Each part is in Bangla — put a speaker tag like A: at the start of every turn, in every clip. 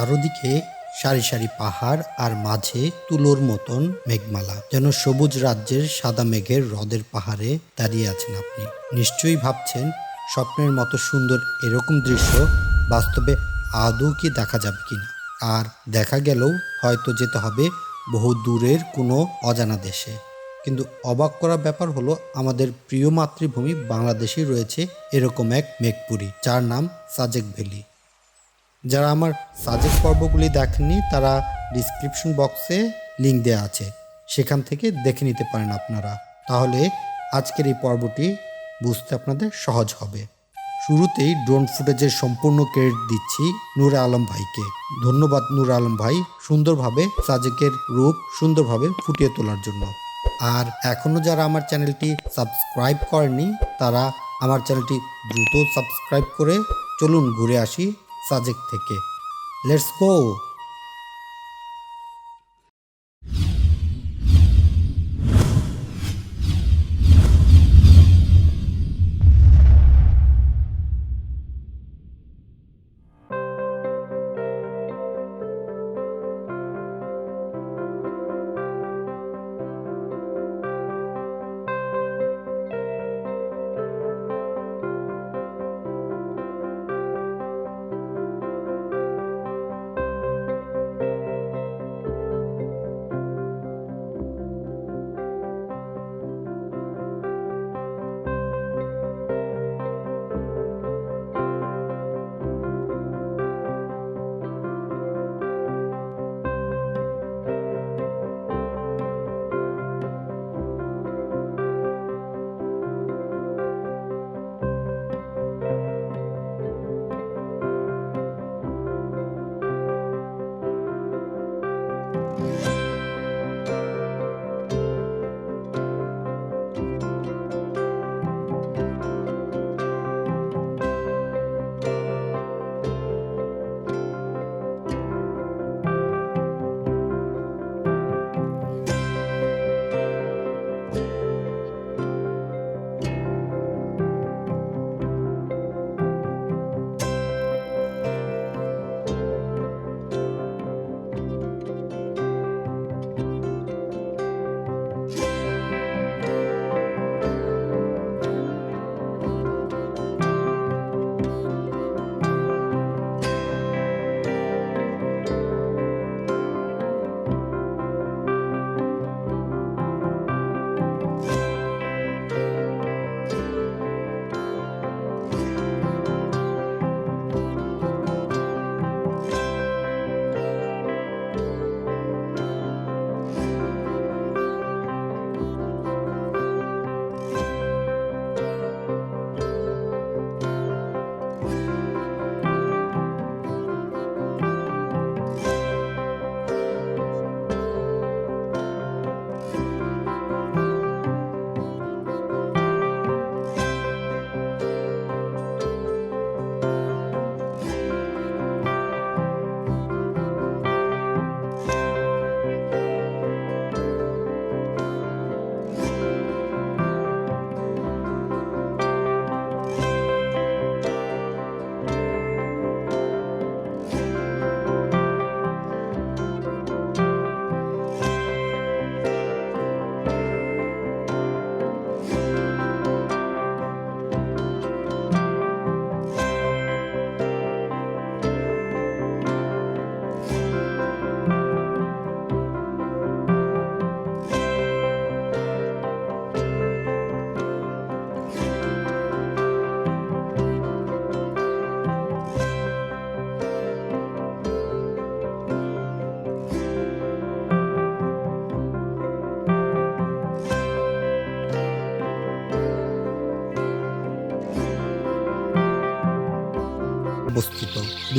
A: চারদিকে সারি সারি পাহাড় আর মাঝে তুলোর মতন মেঘমালা। যেন সবুজ রাজ্যের সাদা মেঘের হ্রদের পাহাড়ে দাঁড়িয়ে আছেন আপনি। নিশ্চয়ই ভাবছেন স্বপ্নের মতো সুন্দর এরকম দৃশ্য বাস্তবে আদৌ কি দেখা যাবে কিনা। আর দেখা গেলেও হয়তো যেতে হবে বহু দূরের কোনো অজানা দেশে। কিন্তু অবাক করা ব্যাপার হলো, আমাদের প্রিয় মাতৃভূমি বাংলাদেশেই রয়েছে এরকম এক মেঘপুরি, যার নাম সাজেক ভ্যালি। যারা আমার সাজেক পর্বগুলি দেখেননি, তারা ডিসক্রিপশন বক্সে লিংক দেওয়া আছে। সেখান থেকে দেখে নিতে পারেন আপনারা। তাহলে আজকের এই পর্বটি বুঝতে আপনাদের সহজ হবে। শুরুতেই ড্রোন ফুটেজের সম্পূর্ণ ক্রেডিট দিচ্ছি নূর আলম ভাইকে। ধন্যবাদ নূর আলম ভাই সুন্দরভাবে সাজেকের রূপ সুন্দরভাবে ফুটিয়ে তোলার জন্য। আর এখনও যারা আমার চ্যানেলটি সাবস্ক্রাইব করেনি তারা আমার চ্যানেলটি দ্রুত সাবস্ক্রাইব করে চলুন ঘুরে আসি সাজেক থেকে লেটস গো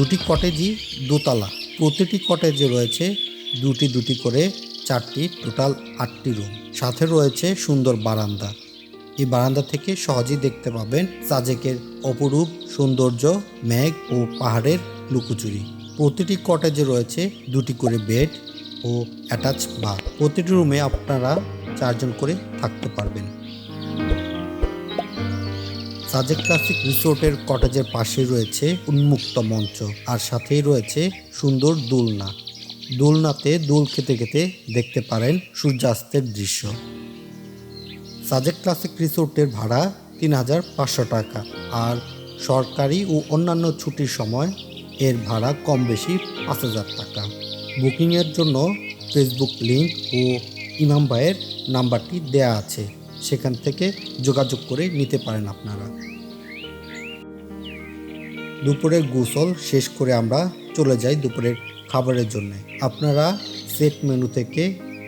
A: দুটি কটেজই দোতলা। প্রতিটি কটেজে রয়েছে দুটি দুটি করে চারটি, টোটাল আটটি রুম। সাথে রয়েছে সুন্দর বারান্দা। এই বারান্দা থেকে সহজেই দেখতে পাবেন সাজেকের অপরূপ সৌন্দর্য, মেঘ ও পাহাড়ের লুকোচুরি। প্রতিটি কটেজে রয়েছে দুটি করে বেড ও অ্যাটাচ বাথ প্রতিটি রুমে আপনারা চারজন করে থাকতে পারবেন। সাজেক ক্লাসিক রিসোর্টের কটেজের পাশে রয়েছে উন্মুক্ত মঞ্চ, আর সাথেই রয়েছে সুন্দর দোলনা। দোলনাতে দোল খেতে খেতে দেখতে পারেন সূর্যাস্তের দৃশ্য। সাজেক ক্লাসিক রিসোর্টের ভাড়া তিন হাজার পাঁচশো টাকা, আর সরকারি ও অন্যান্য ছুটির সময় এর ভাড়া কম বেশি পাঁচ হাজার টাকা। বুকিংয়ের জন্য ফেসবুক লিঙ্ক ও ইমাম ভাইয়ের নাম্বারটি দেয়া আছে। সেখান থেকে যোগাযোগ করে নিতে পারেন আপনারা। দুপুরের গোসল শেষ করে আমরা চলে যাই দুপুরের খাবারের জন্য। আপনারা সেট মেনু থেকে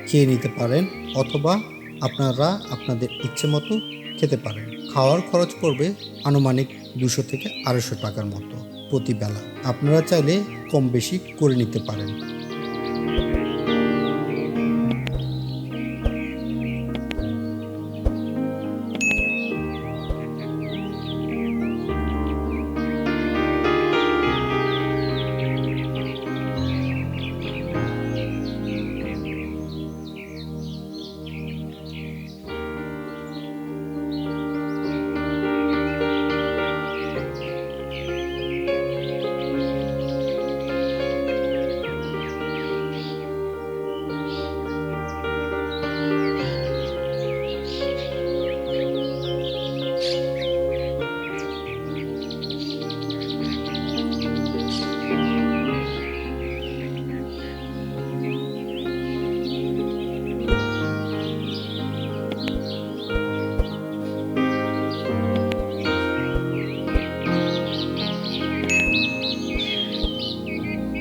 A: খেয়ে নিতে পারেন অথবা আপনারা আপনাদের ইচ্ছে মতো খেতে পারেন। খাওয়ার খরচ পড়বে আনুমানিক দুশো থেকে আড়াইশো টাকার মতো প্রতি বেলা আপনারা চাইলে কম বেশি করে নিতে পারেন।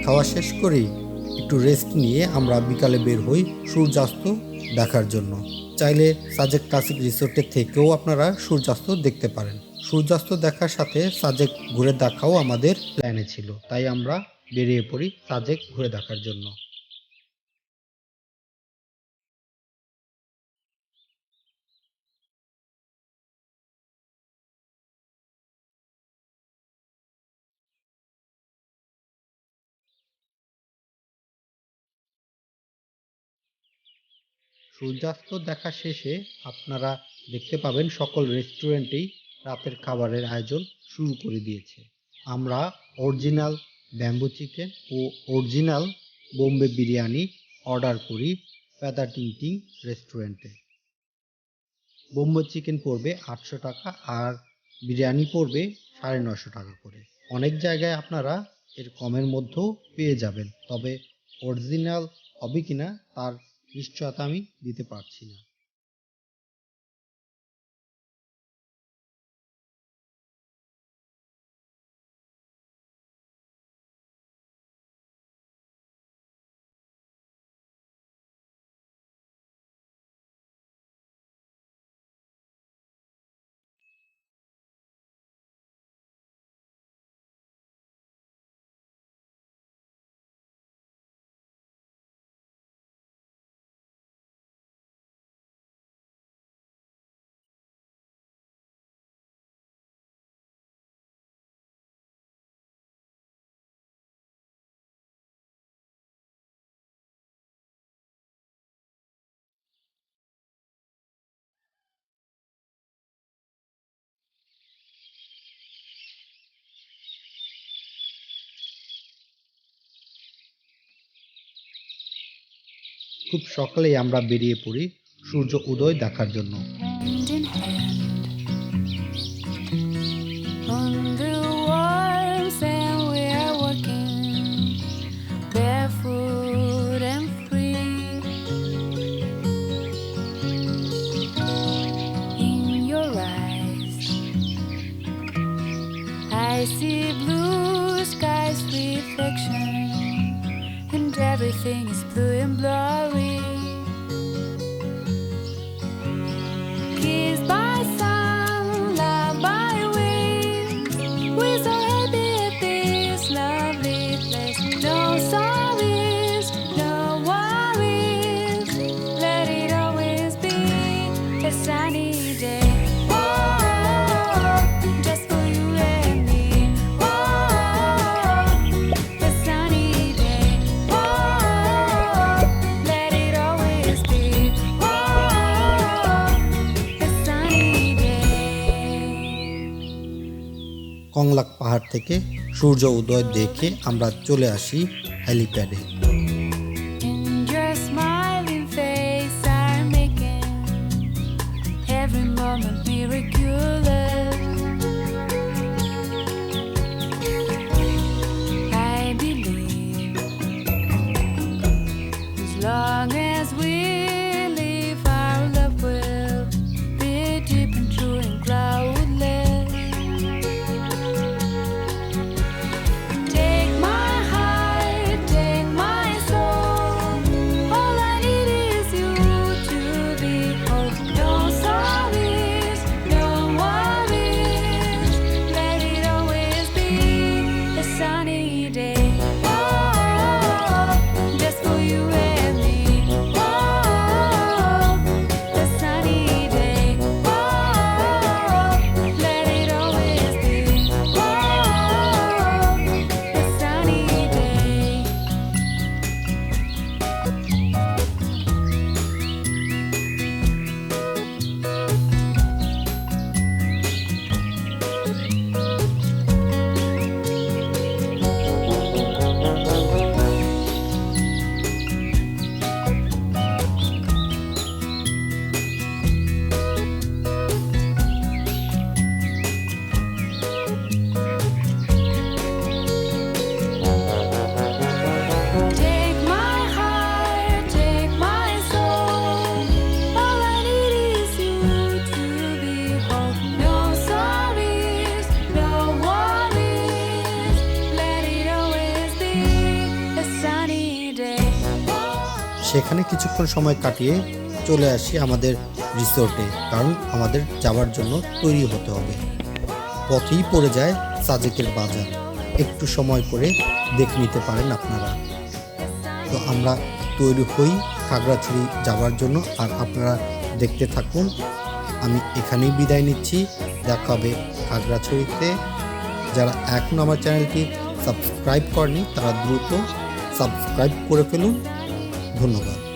A: খাওয়া শেষ করেই একটু রেস্ট নিয়ে আমরা বিকালে বের হই সূর্যাস্ত দেখার জন্য। চাইলে সাজেক ক্লাসিক রিসোর্টের থেকেও আপনারা সূর্যাস্ত দেখতে পারেন। সূর্যাস্ত দেখার সাথে সাজেক ঘুরে দেখাও আমাদের প্ল্যানে ছিল। তাই আমরা বেরিয়ে পড়ি সাজেক ঘুরে দেখার জন্য। সূর্যাস্ত দেখা শেষে আপনারা দেখতে পাবেন সকল রেস্টুরেন্টেই রাতের খাবারের আয়োজন শুরু করে দিয়েছে। আমরা অরিজিনাল ব্যাম্বু চিকেন ও অরিজিনাল বোম্বে বিরিয়ানি অর্ডার করি ফেদা টিং টিং রেস্টুরেন্টে। বোম্বে চিকেন পড়বে আটশো টাকা আর বিরিয়ানি পড়বে সাড়ে নশো টাকা করে। অনেক জায়গায় আপনারা এর কমের মধ্যেও পেয়ে যাবেন, তবে অরিজিনাল হবে কিনা তার নিশ্চয়তা আমি দিতে পারছি না। খুব সকালেই আমরা বেরিয়ে পড়ি সূর্য উদয় দেখার জন্য
B: I see blue skies reflection and everything is blue and blurry
A: Konglak পাহাড় থেকে সূর্য উদয় দেখে আমরা চলে আসি
B: হেলিপ্যাডে Every moment be.
A: সেখানে কিছুক্ষণ সময় কাটিয়ে চলে আসি আমাদের রিসোর্টে, কারণ আমাদের যাওয়ার জন্য তৈরি হতে হবে। পথেই পড়ে যায় সাজেকের বাজার। একটু সময় করে দেখে নিতে পারেন আপনারা। তো আমরা তৈরি হই খাগড়াছড়ি যাওয়ার জন্য, আর আপনারা দেখতে থাকুন। আমি এখানেই বিদায় নিচ্ছি। দেখা হবে খাগড়াছড়িতে। যারা এখন আমার চ্যানেলটি সাবস্ক্রাইব করেনি তারা দ্রুত সাবস্ক্রাইব করে ফেলুন। ধন্যবাদ।